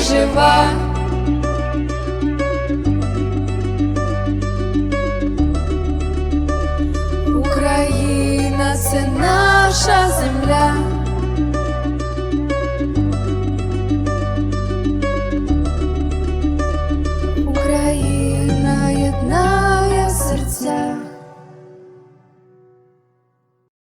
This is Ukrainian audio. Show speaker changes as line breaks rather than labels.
жива. Україна це земля.